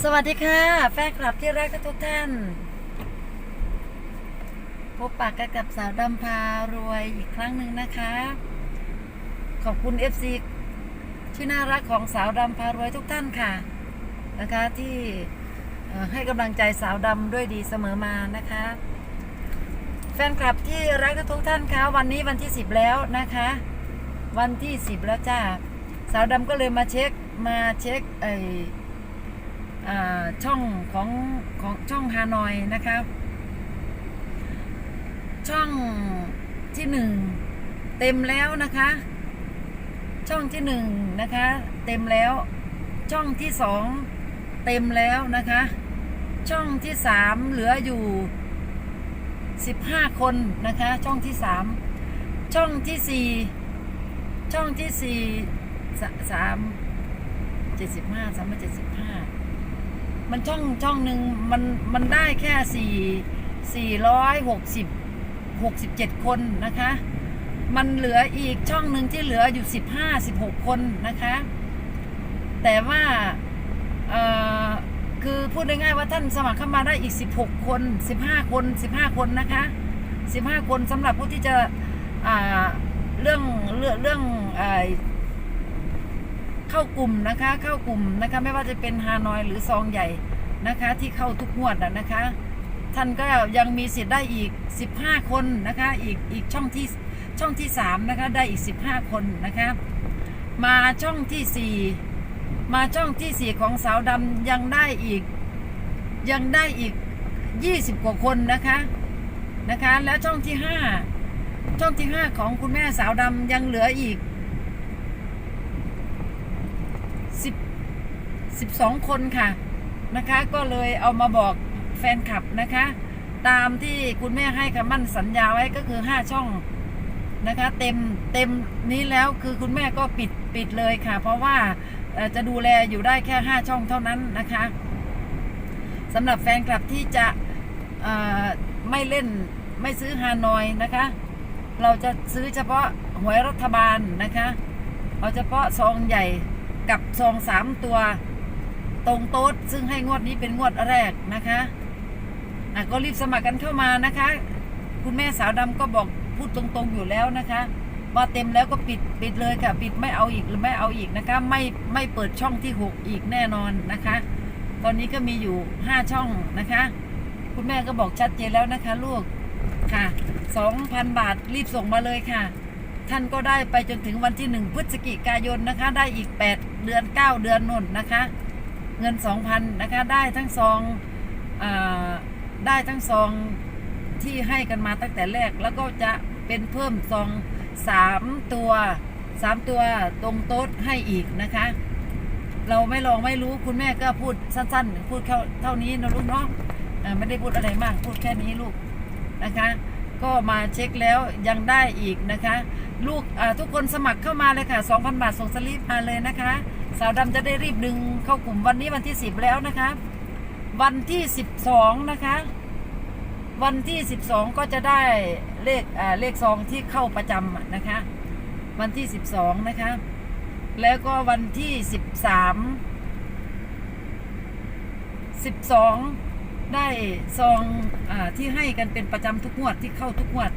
สวัสดีค่ะ แฟนคลับที่รักทุกท่าน พบปากกันกับสาวดำพารวยอีกครั้งหนึ่งนะคะ ขอบคุณ FC ที่น่ารักของสาวดำพารวยทุกท่านค่ะนะคะที่ให้กำลังใจสาวดำด้วยดีเสมอมานะคะ แฟนคลับที่รักทุกท่านคะวันนี้วันที่ 10 แล้วนะคะ วันที่ 10 แล้วจ้าสาวดำก็เลยมาเช็คมาเช็คไอ ช่องของของช่องฮานอยนะคะช่องที่หนึ่งเต็มแล้วนะคะ ช่องที่หนึ่งนะคะ เต็มแล้ว ช่องที่สองเต็มแล้วนะคะ ช่องที่สามเหลืออยู่สิบห้าคนนะคะ ช่องที่สามช่องที่สี่ช่องที่สี่สสามเจ็ดสิบห้าสามเจ็ดสิบห้า มันช่องช่องหนึ่งมันมันได้แค่สี่สี่ร้อยหกสิบหกสิบเจ็ดคนนะคะ มันเหลืออีกช่องหนึ่งที่เหลืออยู่สิบห้าสิบหกคนนะคะ แต่ว่าเออคือพูดง่ายๆว่าท่านสมัครเข้ามาได้อีกสิบหกคนสิบห้าคนสิบห้าคนนะคะสิบห้าคนสำหรับผู้ที่จะอ่าเรื่องเรื่องเรื่อง เข้ากลุ่มนะคะ เข้ากลุ่มนะคะ ไม่ว่าจะเป็นฮานอยหรือซองใหญ่นะคะ ที่เข้าทุกงวดนะนะคะ ท่านก็ยังมีสิทธิ์ได้อีก 15 คนนะคะ อีกอีกช่องที่ช่องที่3นะคะได้อีก 15 คนนะคะ มาช่องที่ 4 มาช่องที่ 4 ของสาวดำยังได้อีกยังได้อีก 20 กว่าคนนะคะนะคะ แล้วช่องที่ 5 ช่องที่ 5 ของคุณแม่สาวดำยังเหลืออีก 12 คนค่ะนะคะ ก็เลยเอามาบอกแฟนคลับนะคะ ตามที่คุณแม่ให้คำมั่นสัญญาไว้ก็คือ 5 ช่องนะคะ เต็มเต็มนี้แล้วคือคุณแม่ก็ปิดปิดเลยค่ะ เพราะว่าจะดูแลอยู่ได้แค่ 5 ช่องเท่านั้นนะคะสำหรับแฟนคลับที่จะไม่เล่นไม่ซื้อฮานอยนะคะ เราจะซื้อเฉพาะหวยรัฐบาลนะคะ เอาเฉพาะซองใหญ่กับซองสามตัว ตรงโต๊ดซึ่งให้งวดนี้เป็นงวดแรกนะคะอะก็รีบสมัครกันเข้ามานะคะ คุณแม่สาวดำก็บอกพูดตรงๆอยู่แล้วนะคะว่าเต็มแล้วก็ปิดปิดเลยค่ะ ปิดไม่เอาอีกหรือไม่เอาอีกนะคะ ไม่ไม่เปิดช่องที่หกอีกแน่นอนนะคะ ตอนนี้ก็มีอยู่ห้าช่องนะคะ คุณแม่ก็บอกชัดเจนแล้วนะคะลูกค่ะสองพันบาทรีบส่งมาเลยค่ะ ท่านก็ได้ไปจนถึงวันที่หนึ่งพฤศจิกายนนะคะ ได้อีก 8 เดือน 9 เดือนนนนะคะ เงิน 2,000นะคะได้ทั้งซองอได้ทั้งซองที่ให้กันมาตั้งแต่แรก แล้วก็จะเป็นเพิ่มซอง3ตัว3ตัวตรงโต๊ดให้อีกนะคะ เราไม่ลองไม่รู้คุณแม่ก็พูดสั้นๆ พูดเท่าเท่านี้นะลูกเนาะอ่าไม่ได้พูดอะไรมาก พูดแค่นี้ลูกนะคะ ก็มาเช็คแล้วยังได้อีกนะคะ ลูกทุกคนสมัครเข้ามาเลยค่ะ 2,000 บาทส่งสลิปมาเลยนะคะ สาวดำจะได้รีบดึงเข้ากลุ่มวันนี้วันที่10แล้วนะคะ วันที่12นะคะ วันที่12ก็จะได้เลขอ่าเลขซองที่เข้าประจำนะคะ วันที่12นะคะ แล้วก็วันที่13 12ได้ซองอาที่ให้กันเป็นประจำทุกงวดที่เข้าทุกงวด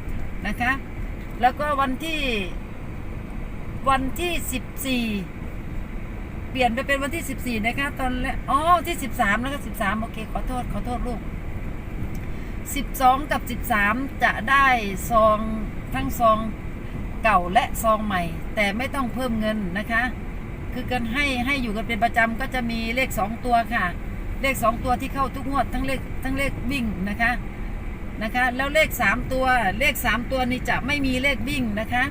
นะคะ แล้วก็วันที่วันที่สิบสี่ ปลี่ยนไปเป็นวันที่สิบสี่นะคะตอนแรกอ๋อที่สิบสามแล้วก็สิบสามโอเคขอโทษขอโทษลูกสิบสองกับสิบสามจะได้ซองทั้งซองเก่าและซองใหม่ แต่ไม่ต้องเพิ่มเงินนะคะ คือกันให้ให้อยู่กันเป็นประจำก็จะมีเลขสองตัวค่ะ เลขสองตัวที่เข้าทุกงวดทั้งเลขทั้งเลขวิ่งนะคะนะคะ แล้วเลขสามตัวเลขสามตัวนี้จะไม่มีเลขวิ่งนะคะ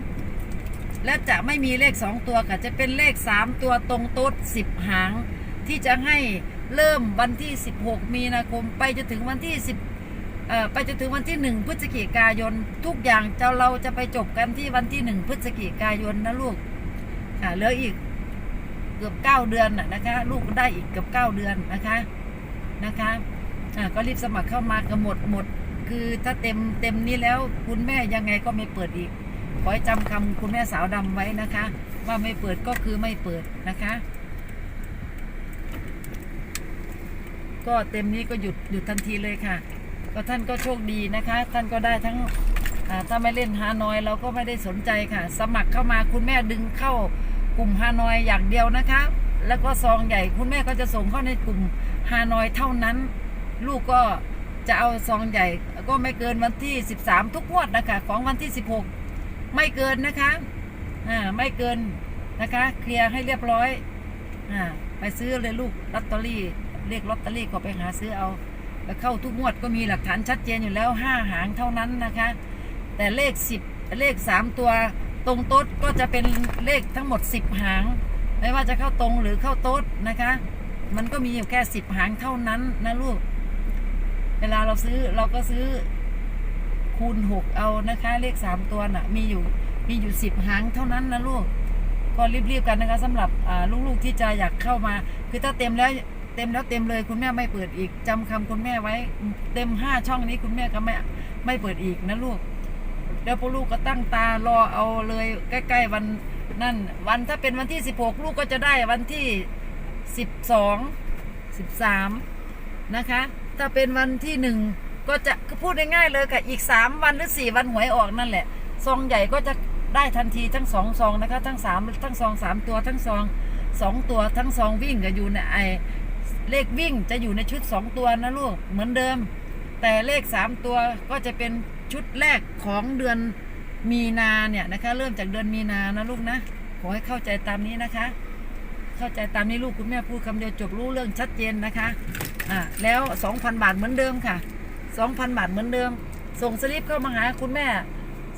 และจะไม่มีเลขสองตัวค่ะจะเป็นเลขสามตัวตรงโต๊ดสิบหาง ที่จะให้เริ่มวันที่ 16 มีนาคม ไปจนถึงวันที่ 10เอ่อไปจนถึงวันที่ 1 พฤศจิกายน ทุกอย่างจะเราจะไปจบกันที่วันที่ 1 พฤศจิกายนนะลูกค่ะเหลืออีกเกือบเก้าเดือนน่ะนะคะ ลูกได้อีกเกือบเก้าเดือนนะคะนะคะอ่าก็รีบสมัครเข้ามากันหมดหมด คือถ้าเต็มเต็มนี้แล้วคุณแม่ยังไงก็ไม่เปิดอีก ขอให้จำคำคุณแม่สาวดำไว้นะคะ ว่าไม่เปิดก็คือไม่เปิดนะคะ ก็เต็มนี้ก็หยุดหยุดทันทีเลยค่ะ ก็ท่านก็โชคดีนะคะ ท่านก็ได้ทั้งถ้าไม่เล่นฮานอยเราก็ไม่ได้สนใจค่ะ สมัครเข้ามาคุณแม่ดึงเข้ากลุ่มฮานอยอย่างเดียวนะคะ แล้วก็ซองใหญ่คุณแม่ก็จะส่งเข้าในกลุ่มฮานอยเท่านั้น ลูกก็จะเอาซองใหญ่ก็ไม่เกินวันที่ 13 ทุกงวดนะคะ ของวันที่ 16 ไม่เกินนะคะอ่าไม่เกินนะคะ เคลียร์ให้เรียบร้อยอ่าไปซื้อเลยลูกลอตเตอรี่เลขลอตเตอรี่ก็ไปหาซื้อเอา แล้วเข้าทุกงวดก็มีหลักฐานชัดเจนอยู่แล้วห้าหางเท่านั้นนะคะ แต่เลขสิบเลขสามตัวตรงโต๊ดก็จะเป็นเลขทั้งหมดสิบหาง ไม่ว่าจะเข้าตรงหรือเข้าโต๊ดนะคะ มันก็มีอยู่แค่สิบหางเท่านั้นนะลูก เวลาเราซื้อเราก็ซื้อ คูณหกเอานะคะ เลขสามตัวน่ะ มีอยู่มีอยู่สิบหางเท่านั้นนะลูก ก็รีบๆกันนะคะสำหรับลูกๆที่จะอยากเข้ามา คือถ้าเต็มแล้วเต็มแล้วเต็มเลยคุณแม่ไม่เปิดอีกจำคำคุณแม่ไว้ เต็มห้าช่องนี้คุณแม่ก็ไม่ไม่เปิดอีกนะลูกแล้วพวกลูกก็ตั้งตารอเอาเลยใกล้ ๆ วันนั่น วันถ้าเป็นวันที่สิบหกลูกก็จะได้วันที่สิบสองสิบสามนะคะ ถ้าเป็นวันที่หนึ่ง ก็จะพูดง่ายๆเลยค่ะอีกสามวันหรือสี่วันหวยออกนั่นแหละ ซองใหญ่ก็จะได้ทันทีทั้งสองซองนะคะ ทั้งสามทั้งซองสามตัวทั้งซองสองตัวทั้งซองวิ่งก็อยู่ในไอเลขวิ่งจะอยู่ในชุดสองตัวนะลูกเหมือนเดิม แต่เลขสามตัวก็จะเป็นชุดแรกของเดือนมีนาเนี่ยนะคะ เริ่มจากเดือนมีนานะลูกนะขอให้เข้าใจตามนี้นะคะ เข้าใจตามนี้ลูกคุณแม่พูดคำเดียวจบรู้เรื่องชัดเจนนะคะอ่าแล้ว2,000บาทเหมือนเดิมค่ะ 2,000 บาทเหมือนเดิม ส่งสลิปเข้ามาหาคุณแม่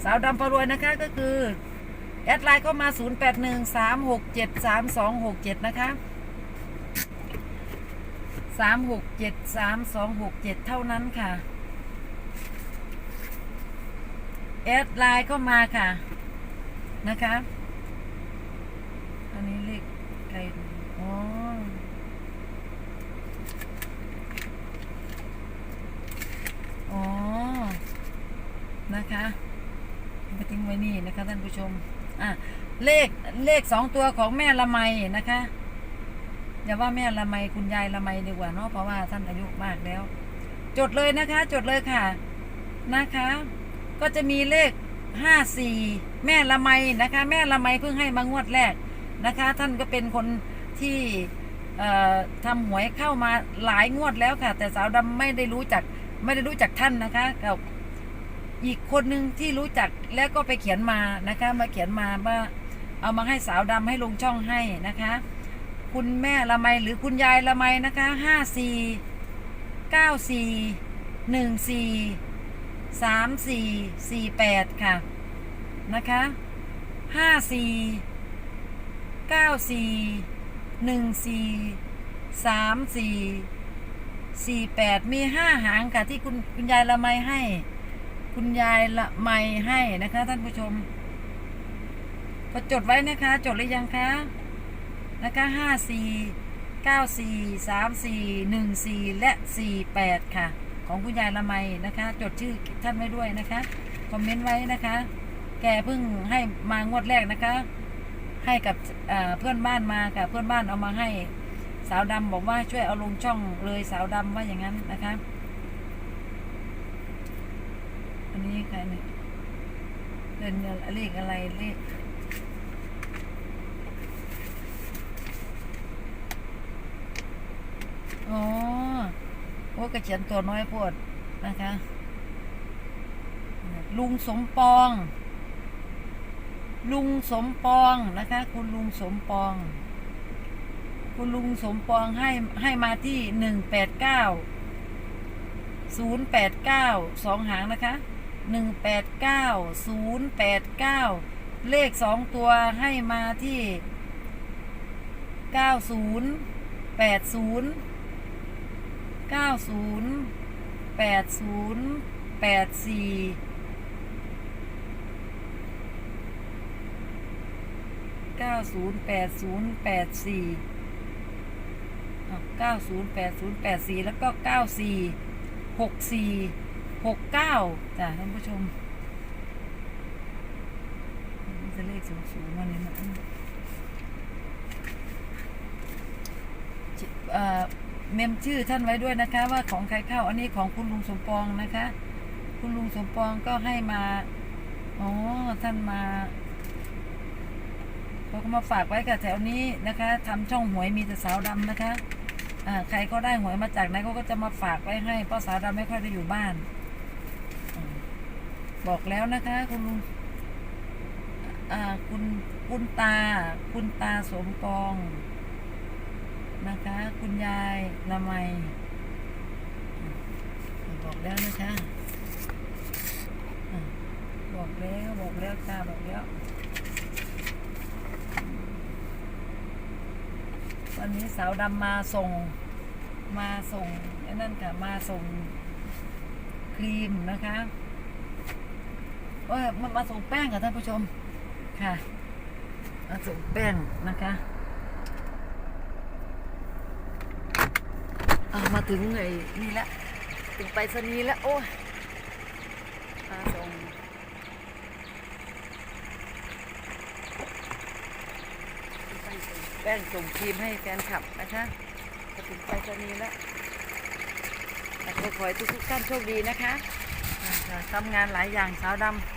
สาวดำประรวยนะคะก็คือ แอดไลน์เข้ามา 0813673267 นะคะ 3673267 เท่านั้นค่ะ แอดไลน์เข้ามาค่ะ นะคะ อันนี้เลขใครดูอ๋อ อ๋อ นะคะไปทิ้งไว้นี่นะคะท่านผู้ชม อะเลขเลขสองตัวของแม่ละไมนะคะอย่าว่าแม่ละไมคุณยายละไมดีกว่าเนาะเพราะว่าท่านอายุมากแล้ว จดเลยนะคะ จดเลยค่ะนะคะ ก็จะมีเลขห้าสี่แม่ละไมนะคะ แม่ละไมเพิ่งให้มางวดแรกนะคะ ท่านก็เป็นคนที่ทำหวยเข้ามาหลายงวดแล้วค่ะ แต่สาวดำไม่ได้รู้จักไม่ได้รู้จักท่านนะคะกับ อีกคนหนึ่งที่รู้จักแล้วก็ไปเขียนมานะคะ มาเขียนมาว่าเอามาให้สาวดำให้ลงช่องให้นะคะ คุณแม่ละไมหรือคุณยายละไมนะคะห้าสี่เก้าสี่หนึ่งสี่สามสี่สี่แปดค่ะนะคะห้าสี่เก้าสี่หนึ่งสี่สามสี่สี่แปดมีห้าหางค่ะที่คุณคุณยายละไมให้ คุณยายละไมให้นะคะ ท่านผู้ชม ก็จดไว้นะคะ จดหรือยังคะนะคะห้าสี่เก้าสี่สามสี่หนึ่งสี่และสี่แปดค่ะ ของคุณยายละไมนะคะ จดชื่อท่านไว้ด้วยนะคะคอมเมนต์ไว้นะคะ แกเพิ่งให้มางวดแรกนะคะ ให้กับเพื่อนบ้านมาค่ะเพื่อนบ้านเอามาให้ สาวดำบอกว่าช่วยเอาลงช่องเลยสาวดำว่าอย่างนั้นนะคะ อันนี้ใครเนี่ยเดินเลขอะไรเลขอ๋อโอ้กระเขียนตัวน้อยโพดนะคะ ลุงสมปอง ลุงสมปองนะคะ คุณลุงสมปอง คุณลุงสมปองให้ให้มาที่หนึ่งแปดเก้าศูนย์แปดเก้าสองหางนะคะ หนึ่งแปดเก้าศูนย์แปดเก้าเลขสองตัวให้มาที่เก้าศูนย์แปดศูนย์เก้าศูนย์แปดศูนย์แปดสี่เก้าศูนย์แปดศูนย์แปดสี่เก้าศูนย์แปดศูนย์แปดสี่แล้วก็เก้าสี่หกสี่ หกเก้าจ้ะท่านผู้ชมจะเลขสูงๆวันนี้นะเอ่อเมมชื่อท่านไว้ด้วยนะคะ ว่าของใครเข้า อันนี้ของคุณลุงสมปองนะคะ คุณลุงสมปองก็ให้มาอ๋อท่านมาเขาก็มาฝากไว้กับแถวนี้นะคะทำช่องหวยมีแต่สาวดำนะคะอ่าใครก็ได้หวยมาจากไหนเขาก็จะมาฝากไว้ให้เพราะสาวดำไม่ค่อยได้อยู่บ้าน บอกแล้วนะคะ คุณลุงคุณคุณตา คุณตาสมปองนะคะ คุณยายละไมบอกแล้วนะคะอะบอกแล้วบอกแล้วจ้าบอกแล้ววันนี้สาวดำมาส่งมาส่งไอ้นั่นค่ะมาส่งครีมนะคะ เอ้ยมามาส่งแป้งค่ะท่านผู้ชมค่ะ มาส่งแป้งนะคะมาถึงไอ้นี่ละถึงไปรษณีแล้ว โอ้ยมาส่งแป้งส่งครีมให้แฟนคลับนะคะมาถึงไปรษณีแล้วแต่ขอให้ทุกท่านโชคดีนะคะทำงานหลายอย่างสาวดำ